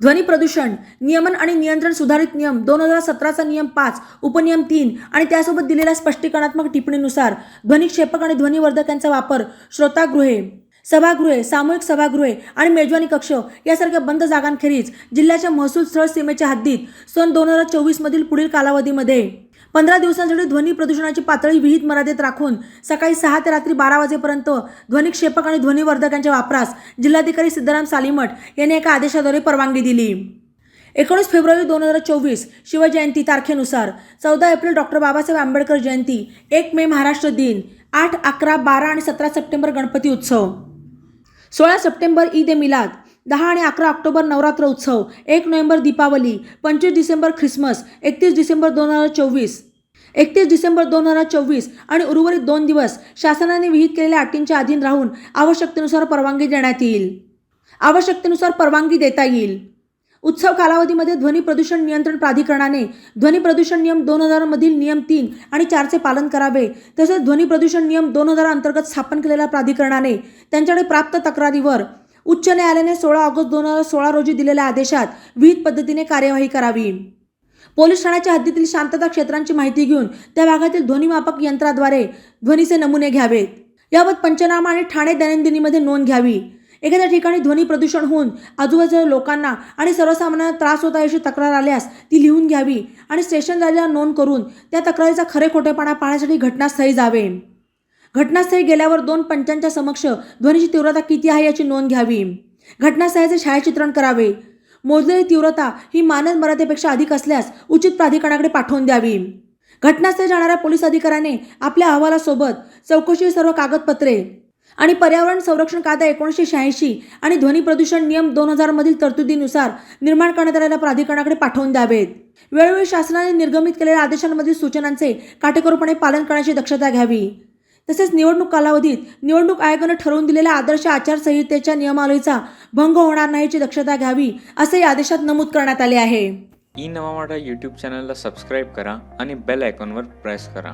ध्वनी प्रदूषण नियमन आणि नियंत्रण सुधारित नियम दोन हजार सतराचा नियम पाच उपनियम तीन आणि त्यासोबत दिलेल्या स्पष्टीकरणात्मक टिप्पणीनुसार ध्वनिक्षेपक आणि ध्वनिवर्धकांचा वापर श्रोतागृहे सभागृहे सामूहिक सभागृहे आणि मेजवानी कक्ष यासारख्या बंद जागांखेरीज जिल्ह्याच्या महसूल स्थळ सीमेच्या हद्दीत सन दोन हजार चोवीसमधील पुढील कालावधीमध्ये. पंधरा दिवसांसाठी ध्वनी प्रदूषणाची पातळी विहित मर्यादेत राखून सकाळी सहा ते रात्री बारा वाजेपर्यंत ध्वनिक्षेपक आणि ध्वनिवर्धकांच्या वापरास जिल्हाधिकारी सिद्धराम सालीमठ यांनी एका आदेशाद्वारे परवानगी दिली. एकोणीस फेब्रुवारी दोन हजार चोवीस शिवजयंती तारखेनुसार चौदा एप्रिल डॉक्टर बाबासाहेब आंबेडकर जयंती एक मे महाराष्ट्र दिन आठ अकरा बारा आणि सतरा सप्टेंबर गणपती उत्सव. सोळा सप्टेंबर ईद ए मिलाद दहा आणि अकरा ऑक्टोबर नवरात्र उत्सव एक नोव्हेंबर दीपावली पंचवीस डिसेंबर ख्रिसमस एकतीस डिसेंबर दोन हजार चोवीस. एकतीस डिसेंबर दोन हजार चोवीस आणि उर्वरित दोन दिवस शासनाने विहित केलेल्या अटींच्या अधीन राहून आवश्यकतेनुसार परवानगी देण्यात येईल. आवश्यकतेनुसार परवानगी देता येईल. उत्सव कालावधीमध्ये ध्वनी प्रदूषण नियंत्रण प्राधिकरणाने ध्वनी प्रदूषण नियम दोन हजारमधील नियम तीन आणि चारचे पालन करावे तसेच ध्वनी प्रदूषण नियम दोन हजार अंतर्गत स्थापन केलेल्या प्राधिकरणाने त्यांच्याकडे प्राप्त तक्रारीवर उच्च न्यायालयाने सोळा ऑगस्ट दोन हजार सोळा रोजी दिलेल्या आदेशात विहित पद्धतीने कार्यवाही करावी. पोलीस ठाण्याच्या हद्दीतील शांतता क्षेत्रांची माहिती घेऊन त्या भागातील ध्वनीमापक यंत्राद्वारे ध्वनीचे नमुने घ्यावेत. याबाबत पंचनामा आणि ठाणे दैनंदिनीमध्ये नोंद घ्यावी. एखाद्या ठिकाणी ध्वनी प्रदूषण होऊन आजूबाजूच्या लोकांना आणि सर्वसामान्यांना त्रास होत आहे अशी तक्रार आल्यास ती लिहून घ्यावी आणि स्टेशन जायला नोंद करून त्या तक्रारीचा खरे खोटेपणा पाहण्यासाठी घटनास्थळी जावे. घटनास्थळी गेल्यावर दोन पंचांच्या समक्ष ध्वनीची तीव्रता किती आहे याची नोंद घ्यावी. घटनास्थळाचे छायाचित्रण करावे. मोजलेली तीव्रता ही मानद मर्यादेपेक्षा अधिक असल्यास उचित प्राधिकरणाकडे पाठवून द्यावी. घटनास्थळी जाणाऱ्या पोलीस अधिकाऱ्याने आपल्या अहवालासोबत चौकशी सर्व कागदपत्रे आणि पर्यावरण संरक्षण कायदा एकोणीसशे शहाऐंशी आणि ध्वनी प्रदूषण नियम दोन हजारमधील तरतुदीनुसार निर्माण करण्यात आलेल्या प्राधिकरणाकडे पाठवून द्यावेत. वेळोवेळी शासनाने निर्गमित केलेल्या आदेशांमधील सूचनांचे काटेकोरपणे पालन करण्याची दक्षता घ्यावी. तसेच निवडणूक कालावधीत निवडणूक आयोगानं ठरवून दिलेल्या आदर्श आचारसंहितेच्या नियमावलीचा भंग होणार नाही याची दक्षता घ्यावी असे या आदेशात नमूद करण्यात आले आहे. ई नवा यूट्यूब चॅनलला सबस्क्राईब करा आणि बेल आयकॉनवर प्रेस करा.